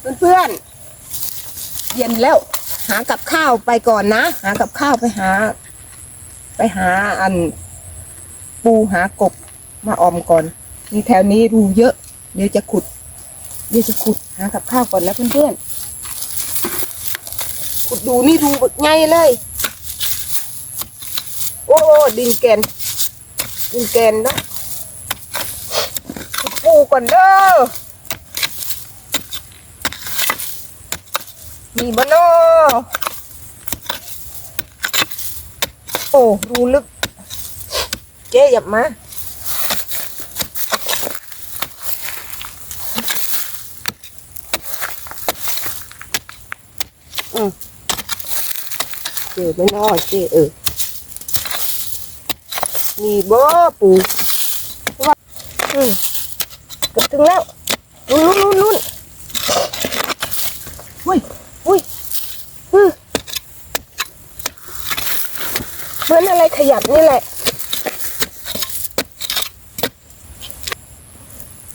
เพื่อนๆเย็นแล้ว หากับข้าวไปก่อนนะ หากับข้าวไปหา ไปหาอัน ปูหากบมาออมก่อนนี่แถวนี้รูเยอะ เดี๋ยวจะขุด เดี๋ยวจะขุดหากับข้าวก่อนนะเพื่อนๆขุดดูนี่รูไงเลย โอ้ดินแกนดินแกนนะปูก่อนเด้อ มีบ้านอโอ้รูลึก เจ๊หยับมาอืมเจ๊ไม่น้อเจ๊เออมีบ่ปูว่าอืมเกือบถึงแล้วนู่นนู่นนนอุ้ยอุ้ยอือ เหมือนอะไรขยับนี่แหละ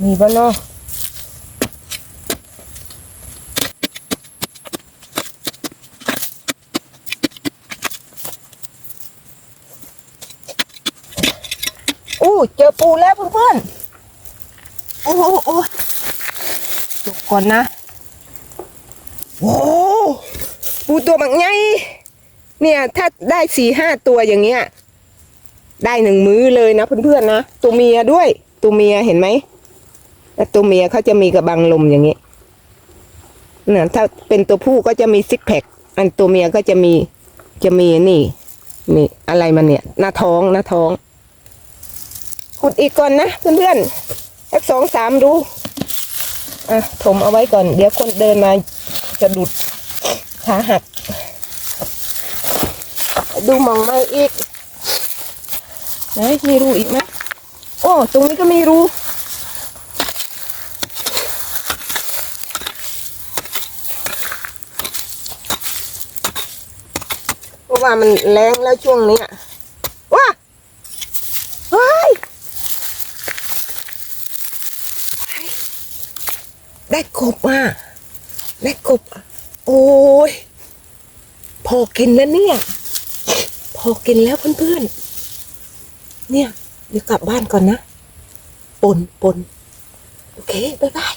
มีบ่เนาะอู้เจอปูแล้วเพื่อนๆโอ้โหโอ้จบก่อนนะ โอ้ปูตัวบักใหญ่ เนี่ยถ้าได้สี่ห้าตัวอย่างเงี้ย ได้หนึ่งมื้อเลยนะเพื่อนๆนะตัวเมียด้วย ตัวเมียเห็นไหมแล้วตัวเมียเขาจะมีกระบังลมอย่างนี้เนี่ยถ้าเป็นตัวผู้ก็จะมีซิกแพคอันตัวเมียก็จะมีจะมีนี่นี่อะไรมันเนี่ย หน้าท้องหน้าท้องขุดอีกก่อนนะเพื่อนๆสักสองสามดูอะถมเอาไว้ก่อน เดี๋ยวคนเดินมาจะดุดขาหัก ดูมองไม่อีกไหนมีรูอีกไหมโอ้ ตรงนี้ก็มีรูเพราะว่ามันแรงแล้วช่วงเนี้ยว้าเฮ้ยได้กบอะได้กบอะโอ้ยพอกินแล้วเนี่ยพ อกินแล้วเพื่อนๆ เนี่ย เดี๋ยวกลับบ้านก่อนนะ ปนปนโอเค บ๊ายบาย